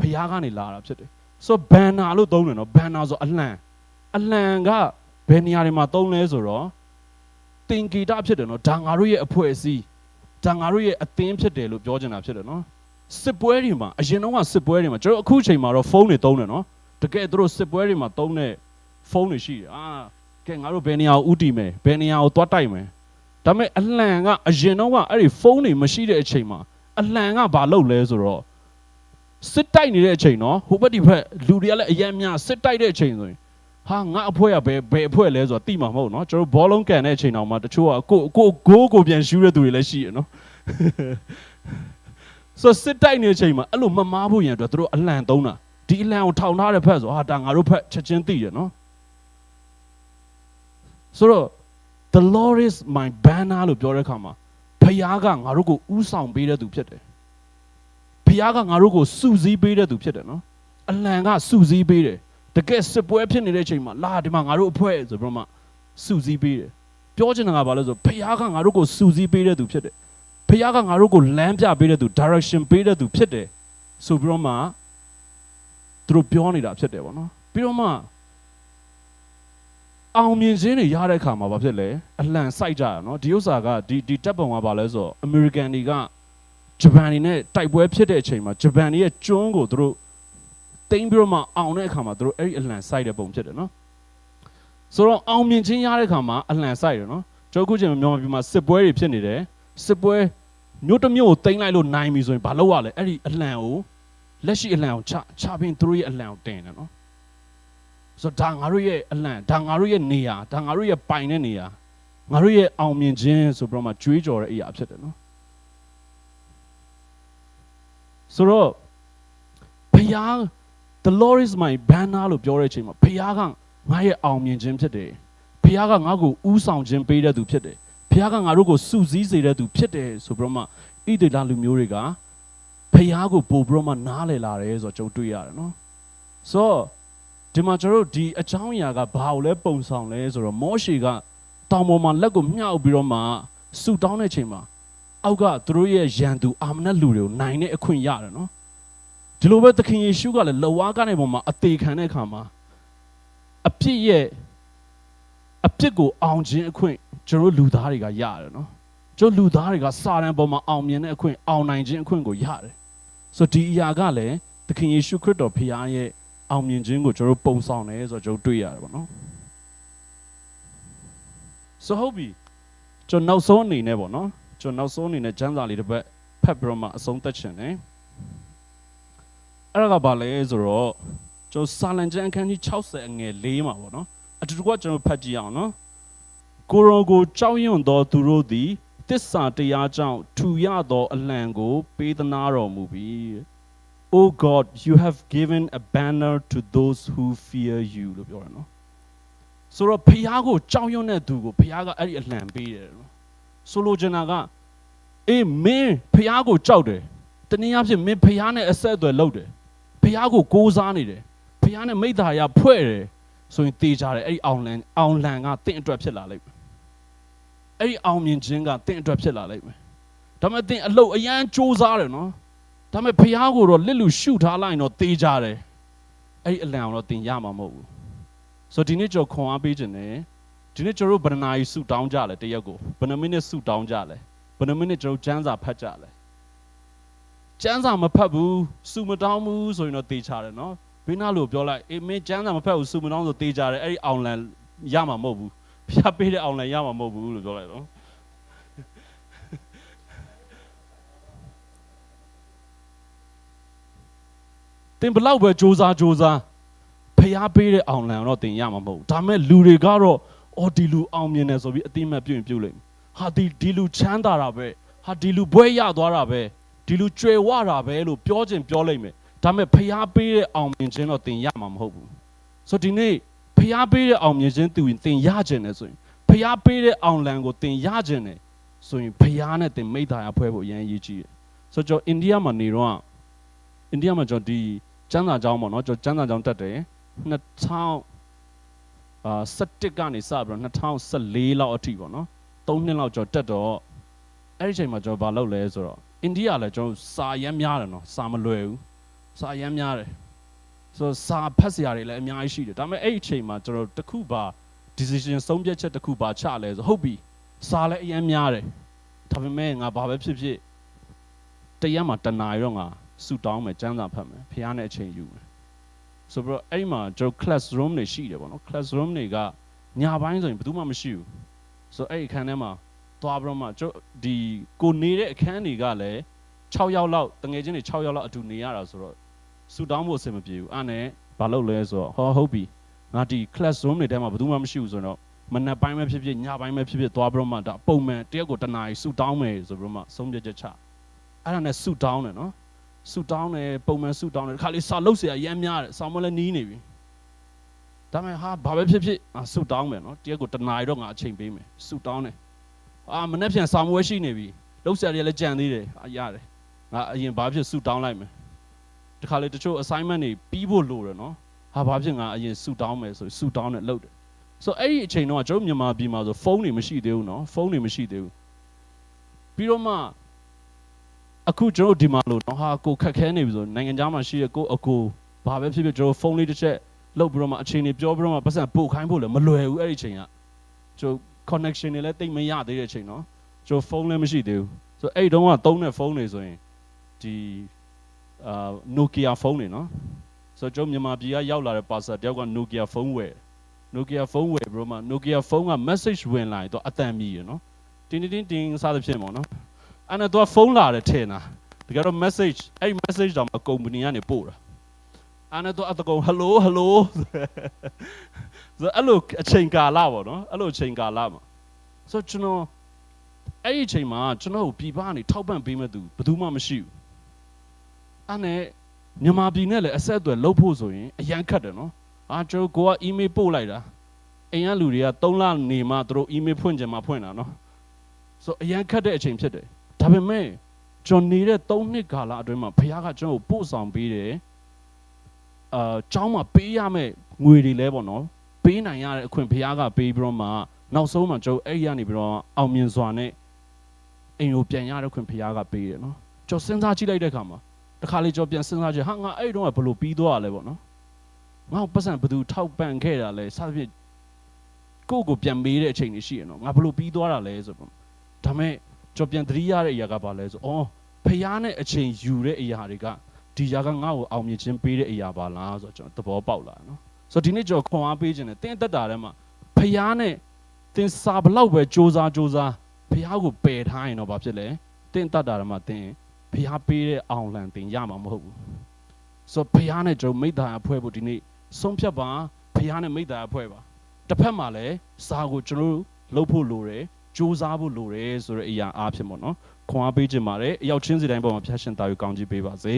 ဖျားကနေလာတာဖြစ်တယ်ဆိုဘန်နာလို့သုံးတယ်နော်ဘန်နာဆိုအလံအလံကဘယ်နေရာတွေမှာသုံးလဲဆိုတော့တင်ဂီတဖြစ်တယ်နော်ဒါငါတို့ရဲ့အဖွဲ့အစည်းဒါငါတို့ရဲ့အသင်းဖြစ်တယ်လို့ပြောချင်တာဖြစ်တယ်နော်စစ်ပွဲတွေမှာအရင်တော့ကစစ်ပွဲတွေမှာကျွန်တော်အခုချိန်မှာတော့ဖုန်းတွေသုံးတယ်နော်တကယ်သူတို့စစ်ပွဲတွေမှာသုံးတဲ့ ဖုန်းတွေရှိတယ်အာကဲငါတို့ဘယ်နေရာကိုဥတီမယ်ဘယ်နေရာကိုသွားတိုက်မယ်ဒါပေမဲ့အလံကအရင်တော့ကအဲ့ဒီဖုန်းတွေမရှိတဲ့အချိန်မှာအလံကဘာလုပ်လဲဆိုတော့စစ်တိုက်နေတဲ့အချိန်နော်ဟိုဘက်ဒီဘက်လူတွေကလည်းအယံများစစ်တိုက်တဲ့အချိန်ဆိုရင်ဟာငါအဖွဲကဘယ်ဘယ်အဖွဲလဲဆိုတော့တိမှာမဟုတ်နော်ကျွန်တော်ဘောလုံးကန်တဲ့အချိန်တောင်မှတချို့ကကိုကိုဂိုးကိုပြန်ရှူးတဲ့သူတွေလည်းရှိရနော်ဆိုစစ်တိုက်နေတဲ့အချိန်မှာအဲ့လိုမမားဖို့ရန်အတွက်သူတို့အလံသုံးတာဒီအလံကိုထောင်ထားတဲ့ဖက်ဆိုဟာဒါငါတို့ဖက်ချက်ချင်းသိရနော် ဆိုတော့ the lord is my banner လို့ပြောတဲ့အခါမှာဖခင်ကငါတို့ကိုဥဆောင်ပေးတဲ့သူဖြစ်တယ်ဖခင်ကငါတို့ကိုစုစည်းပေးတဲ့သူဖြစ်တယ်နော်အလံကစုစည်းပေးတယ်တကယ်စစ်ပွဲဖြစ်နေတဲ့အချိန်မှာလာဒီမှာငါတို့အဖွဲ့ဆိုပြီးတော့မှစုစည်းပေးတယ်ပြောချင်တာကဘာလဲဆိုဖခင်ကငါတို့ကိုစုစည်းပေးတဲ့သူဖြစ်တယ်ဖခင်ကငါတို့ကိုလမ်းပြပေးတဲ့သူ direction ပေးတဲ့သူဖြစ်တယ်ဆိုပြီးတော့မှသူတို့ပြောနေတာဖြစ်တယ်ပေါ့နော်ပြီးတော့မှ အောင်မြင်ခြင်းတွေရတဲ့အခါမှာဘာဖြစ်လဲအလံစိုက်ကြရနော်ဒီဥစ္စာကဒီဒီတပ်ပုံကဘာလဲဆိုတော့အမေရိကန်တွေကဂျပန်တွေနဲ့တိုက်ပွဲဖြစ်တဲ့အချိန်မှာဂျပန်တွေရဲ့ကျွန်းကိုသူတို့တင်းပြီးတော့မှအောင်တဲ့အခါမှာသူတို့အဲ့ဒီအလံစိုက်တဲ့ပုံဖြစ်တယ်နော်ဆိုတော့အောင်မြင်ခြင်းရတဲ့အခါမှာအလံစိုက်တယ်နော်ကျွန်တော်ခုချိန်မှာမြန်မာပြည်မှာစစ်ပွဲတွေဖြစ်နေတယ်စစ်ပွဲမြို့တစ်မြို့ကိုတင်းလိုက်လို့နိုင်ပြီဆိုရင်ဘာလုပ်ရလဲအဲ့ဒီအလံကိုလက်ရှိအလံကိုချချပင်းသူတို့ရဲ့အလံကိုတင်တယ်နော် ဆိုတော့ဒါငါတို့ရဲ့အလံဒါငါတို့ရဲ့နေရာဒါငါတို့ရဲ့ပိုင်တဲ့နေရာငါတို့ရဲ့အောင်မြင်ခြင်းဆိုပြီးတော့မှကြွေးကြော်တဲ့အရာဖြစ်တယ်နော်ဆိုတော့ဖျား the lord is my banner လို့ပြောတဲ့အချိန်မှာဖျားကငါရဲ့အောင်မြင်ခြင်းဖြစ်တယ်ဖျားကငါ့ကိုဥဆောင်ခြင်းပေးတဲ့သူဖြစ်တယ်ဖျားကငါတို့ကိုစုစည်းစေတဲ့သူဖြစ်တယ်ဆိုပြီးတော့မှဣသေလလူမျိုးတွေကဖျားကိုပို့ပြီးတော့မှနားလည်လာတယ်ဆိုတော့ကျွန်တော်တွေ့ရတယ်နော်ဆိုတော့ ဒီမှာကျွန်တော်တို့ဒီအကြောင်းအရာကဘာကိုလဲပုံဆောင်လဲဆိုတော့မောရှေကတောင်ပေါ်မှာလက်ကိုမြှောက်ပြီးတော့မှဆူတောင်းတဲ့အချိန်မှာအောက်ကသူတို့ရဲ့ရန်သူအာမနက်လူတွေကိုနိုင်တဲ့အခွင့်ရတယ်နော်ဒီလိုပဲသခင်ယေရှုကလည်းလဝါကနေပေါ်မှာအသေးခံတဲ့အခါမှာအပြစ်ရဲ့အပြစ်ကိုအောင်ခြင်းအခွင့်ကျွန်တော်လူသားတွေကရတယ်နော်ကျွန်တော်လူသားတွေကစာတန်ပေါ်မှာအောင်မြင်တဲ့အခွင့်အောင်နိုင်ခြင်းအခွင့်ကိုရတယ်ဆိုတော့ဒီအရာကလည်းသခင်ယေရှုခရစ်တော်ဖခင်ရဲ့ အောင်မြင်ခြင်းကိုကျွန်တော်ပုံဆောင်တယ်ဆိုတော့ကျွန်တော်တွေ့ရတယ်ပေါ့နော်ဆိုဟုတ်ပြီကျွန်တော်နောက်ဆုံးအနေနဲ့ပေါ့နော်ကျွန်တော်နောက်ဆုံးအနေနဲ့ကျမ်းစာလေးတစ်ပတ်ဖတ်ပြီးတော့မှအဆုံးသတ်ချင်တယ်အဲ့ဒါကဘာလဲဆိုတော့ကျွန်တော်စာလံကျမ်းအခန်းကြီး60အငယ်၄မှာပေါ့နော်အတူတူကကျွန်တော်ဖတ်ကြည့်အောင်နော်ကိုရောကိုကြောက်ရွံ့သောသူတို့သည်တစ္ဆာတရားကြောင့်ထူရသောအလံကို ပေးသနာတော်မူပြီ O God you have given a banner to those who fear you လို့ပြောတယ်နော်ဆိုတော့ဖះကိုကြောက်ရွံ့တဲ့သူကိုဖះကအဲ့ဒီအလံပေးတယ်နော်ဆိုလိုချင်တာကအေးမင်းဖះကိုကြောက်တယ်တနည်းအားဖြင့်မင်းဖះနဲ့အဆက်အသွယ်လုပ်တယ်ဖះကိုကိုးစားနေတယ်ဖះနဲ့မိသားရဖွဲ့တယ်ဆိုရင်တေးကြတယ်အဲ့ဒီအောင်လန်အောင်လန်ကတင့်အတွက်ဖြစ်လာလိမ့်မယ်အဲ့ဒီအောင်မြင်ခြင်းကတင့်အတွက်ဖြစ်လာလိမ့်မယ်ဒါပေမဲ့တင်အလုတ်အရန်စူးစားတယ်နော် ဒါပေမဲ့ဖះကိုတော့လစ်လူရှုထားလိုက်ရင်တော့တေးကြတယ်အဲ့ဒီအလံကိုတော့တင်ရမှာမဟုတ်ဘူးဆိုတော့ဒီနေ့ကျွန်တော်ခွန်အားပေးခြင်းနဲ့ဒီနေ့ကျွန်တော်တို့ဘယ်နှနာရီဆူတောင်းကြလဲတရက်ကိုဘယ်နှမိနစ်ဆူတောင်းကြလဲဘယ်နှမိနစ်ကျွန်တော်ကျမ်းစာဖတ်ကြလဲကျမ်းစာမဖတ်ဘူးဆူမတောင်းဘူးဆိုရင်တော့တေချတယ်နော်ဘေးနားလို့ပြောလိုက်အေးမင်းကျမ်းစာမဖတ်ဘူးဆူမတောင်းဆိုတေချတယ်အဲ့ဒီအောင်လန်ရမှာမဟုတ်ဘူးဖျားပေးတဲ့အောင်လန်ရမှာမဟုတ်ဘူးလို့ပြောလိုက်တော့ တင်ဘလောက်ပဲစ조사စ조사ဖျားပေးတဲ့အောင်လန်တော့တင်ရမှာမဟုတ်ဘူးဒါပေမဲ့လူတွေကတော့ အော်ဒီလူအောင်မြင်တယ်ဆိုပြီးအတိအမှတ်ပြုရင်ပြုလိုက်မယ်ဟာဒီဒီလူချမ်းသာတာပဲဟာဒီလူဘွဲရသွားတာပဲဒီလူကျွယ်ဝတာပဲလို့ပြောခြင်းပြောလိုက်မယ်ဒါပေမဲ့ဖျားပေးတဲ့အောင်မြင်ခြင်းတော့တင်ရမှာမဟုတ်ဘူးဆိုတော့ဒီနေ့ဖျားပေးတဲ့အောင်မြင်ခြင်းသူရင်တင်ရခြင်းတယ်ဆိုရင်ဖျားပေးတဲ့အောင်လံကိုတင်ရခြင်းတယ်ဆိုရင်ဖျားနဲ့တင်မိသားရဖွဲဖို့အရင်အရေးကြီးတယ်ဆိုတော့ကျွန်တော်အိန္ဒိယမှာနေတော့အိန္ဒိယမှာကျွန်တော်ဒီ ကျမ်းစာကျောင်းပေါ့နော်ကျွန်တော်ကျမ်းစာကျောင်းတက်တယ်2000အာ17ကနေစပြီးတော့2014လောက်အထိပေါ့နော်3နှစ်လောက်ကျော်တက်တော့အဲ့ဒီချိန်မှာကျွန်တော်ဘာလုပ်လဲဆိုတော့အိန္ဒိယလည်းကျွန်တော်စာရမ်းများတယ်နော်စာမလွယ်ဘူးစာရမ်းများတယ်ဆိုတော့စာဖတ်စရာတွေလည်းအများကြီးရှိတယ်ဒါပေမဲ့အဲ့ဒီအချိန်မှာကျွန်တော်တစ်ခုပါ decision ဆုံးဖြတ်ချက်တစ်ခုပါချလဲဆိုဟုတ်ပြီစာလည်းအရင်များတယ်ဒါပေမဲ့ငါဘာပဲဖြစ်ဖြစ်တရက်မှာတနာရီတော့ငါ ဆူတောင်းမယ်စမ်းစာဖတ်မယ်ဖះနဲ့အချိန်ယူမယ်ဆိုတော့အဲ့ဒီမှာကျွန်တော် classroom တွေရှိတယ်ပေါ့နော် classroom တွေကညာပိုင်းဆိုရင်ဘယ်သူမှမရှိဘူးဆိုတော့အဲ့ဒီအခန်းထဲမှာသွားပြီးတော့မှကျွန်တော်ဒီကိုနေတဲ့အခန်းတွေကလည်း6ယောက်လောက်တငယ်ချင်းတွေ6ယောက်လောက်အတူနေရတာဆိုတော့ဆူတောင်းဖို့အဆင်မပြေဘူးအဲ့နဲ့ဘာလုပ်လဲဆိုတော့ဟောဟုတ်ပြီငါဒီ classroom တွေထဲမှာဘယ်သူမှမရှိဘူးဆိုတော့မနက်ပိုင်းပဲဖြစ်ဖြစ်ညပိုင်းပဲဖြစ်ဖြစ်သွားပြီးတော့မှဒါပုံမှန်တရက်ကိုတစ်နာရီဆူတောင်းမယ်ဆိုပြီးတော့မှဆုံးဖြတ်ချက်ချအဲ့ဒါနဲ့ဆူတောင်းတယ်နော် ဆူတောင်းတယ်ပုံမှန်ဆူတောင်းတယ်ခါလေးစာလုတ်เสียအရမ်းများတယ်စာမလည်းနီးနေပြီဒါပေမဲ့ဟာဘာပဲဖြစ်ဖြစ်ငါဆူတောင်းမယ်နော်တရက်ကိုတစ်နာရီတော့ငါအချိန်ပေးမယ်ဆူတောင်းတယ်အာမနေ့ပြန်စာမွေးရှိနေပြီလုတ်เสียတွေလည်းကြံသေးတယ်အာရတယ်ငါအရင်ဘာဖြစ်ဆူတောင်းလိုက်မယ်တခါလေတချို့ assignment တွေပြီးဖို့လိုတယ်နော် ဟာဘာဖြစ်ငါအရင်ဆူတောင်းမယ်ဆိုဆူတောင်းနဲ့လှုပ်တယ်ဆိုတော့အဲ့ဒီအချိန်တော့ကျွန်တော်မြန်မာပြည်မှာဆိုဖုန်းတွေမရှိသေးဘူးเนาะဖုန်းတွေမရှိသေးဘူးပြီးတော့မှ အခုကျွန်တော်ဒီမှာလို့เนาะဟာကိုခက်ခဲနေပြီဆိုနိုင်ငံခြားမှာရှိတဲ့ကိုအကိုဘာပဲဖြစ်ဖြစ်ကျွန်တော်ဖုန်းလေးတစ်ချက်လှုပ်ပြီးတော့မှအချိန်တွေပြောပြီးတော့မှပတ်စံပို့ခိုင်းဖို့လည်းမလွယ်ဘူးအဲ့ဒီအချိန်ကကျွန်တော် connection တွေလည်းတိတ်မရသေးတဲ့အချိန်เนาะကျွန်တော်ဖုန်းလည်းမရှိသေးဘူးဆိုတော့အဲ့ဒီတုန်းကသုံးတဲ့ဖုန်းတွေဆိုရင်ဒီအာ Nokia ဖုန်းတွေเนาะ ဆိုတော့ကျွန်တော်မြန်မာပြည်ကရောက်လာတဲ့ပါဆာတယောက်က Nokia ဖုန်းဝယ် Nokia ဖုန်းဝယ်ပြီးတော့မှ Nokia ဖုန်းက message ဝင်လာရင်တော့အတန်မြည်ရနော်တင်းတင်းတင်းတင်းစသဖြင့်ပေါ့နော် အဲ့နဲ့တော့ဖုန်းလာတယ်ထင်တာတကယ်တော့ message အဲ့ message တော့မကုမ္ပဏီကနေပို့တာအဲ့နဲ့တော့အတကုံ hello hello ဆိုတော့အဲ့လိုအချိန်ကာလပေါ့နော်အဲ့လိုအချိန်ကာလမှာဆိုတော့ကျွန်တော်အဲ့ဒီအချိန်မှာကျွန်တော်ကိုပြည်ပကနေထောက်ပံ့ပေးမဲ့သူဘယ်သူမှမရှိဘူးအဲ့နဲ့မြန်မာပြည်နဲ့လည်းအဆက်အသွယ်လုပ်ဖို့ဆိုရင်အရန်ခက်တယ်နော်။အာကျွန်တော်ကိုက email ပို့လိုက်တာ။အိမ်ကလူတွေက3လနေမှသူတို့ email ဖွင့်ကြမှာဖွင့်တာနော်။ဆိုအရန်ခက်တဲ့အချိန်ဖြစ်တယ်။ ဒါပေမဲ့ကျွန်တော်နေတဲ့3နှစ်ကာလအတွင်းမှာဖခင်ကကျွန်တော်ကိုပို့ဆောင်ပေးတယ်။အာကျောင်းမှာပေးရမယ့်ငွေတွေလဲပေါ့နော်။ပေးနိုင်ရတဲ့အခွင့်ဖခင်ကပေးပြီးတော့မှနောက်ဆုံးမှာကျွန်တော်အဲ့ဒီကနေပြီးတော့အောင်မြင်စွာနဲ့အိမ်ကိုပြန်ရတဲ့ခွင့်ဖခင်ကပေးတယ်နော်။ကျွန်တော်စဉ်းစားကြည့်လိုက်တဲ့အခါမှာတခါလေကြောပြန်စဉ်းစားကြည့်ဟာငါအဲ့တုန်းကဘလို့ပြီးသွားရလဲပေါ့နော်ငါ့ကိုပတ်စံဘယ်သူထောက်ပံ့ခဲ့တာလဲစသဖြင့်ကိုယ့်ကိုပြန်မေးတဲ့အချိန်ကြီးရှိရနော်ငါဘလို့ပြီးသွားတာလဲဆိုတော့ဒါမဲ့ ကြောပြန်သတိရတဲ့အရာကဘာလဲဆိုအော်ဖျားနဲ့အချိန်ယူတဲ့အရာတွေကဒီຢာကငါ့ကိုအောင်မြင်ခြင်းပေးတဲ့အရာပါလားဆိုတော့ကျွန်တော်သဘောပေါက်လာနော်ဆိုတော့ဒီနေ့ကျွန်တော်ခွန်အားပေးခြင်းနဲ့တင်းတက်တာထဲမှာဖျားနဲ့တင်းစာဘလောက်ပဲစ조사စ조사ဖျားကိုပယ်ထားရင်တော့ဘာဖြစ်လဲတင်းတက်တာထဲမှာတင်း ဖះပေးတဲ့အောင်လံတင်ရမှာမဟုတ်ဘူးဆိုတော့ဖះနဲ့ကျွန်တော်မိသားအဖွဲဖို့ဒီနေ့ဆုံးဖြတ်ပါဖះနဲ့မိသားအဖွဲပါတစ်ဖက်မှာလည်းစာကိုကျွန်တော်လှုပ်ဖို့လိုတယ် စူးစမ်းဖို့လိုတယ်ဆိုတဲ့အရာအားဖြင့်ပေါ့နော်ခွန်အားပေးခြင်းပါတယ်အရောက်ချင်းစီတိုင်းပေါ်မှာဖះရှင်တာယူကောင်းကြီးပေးပါစေ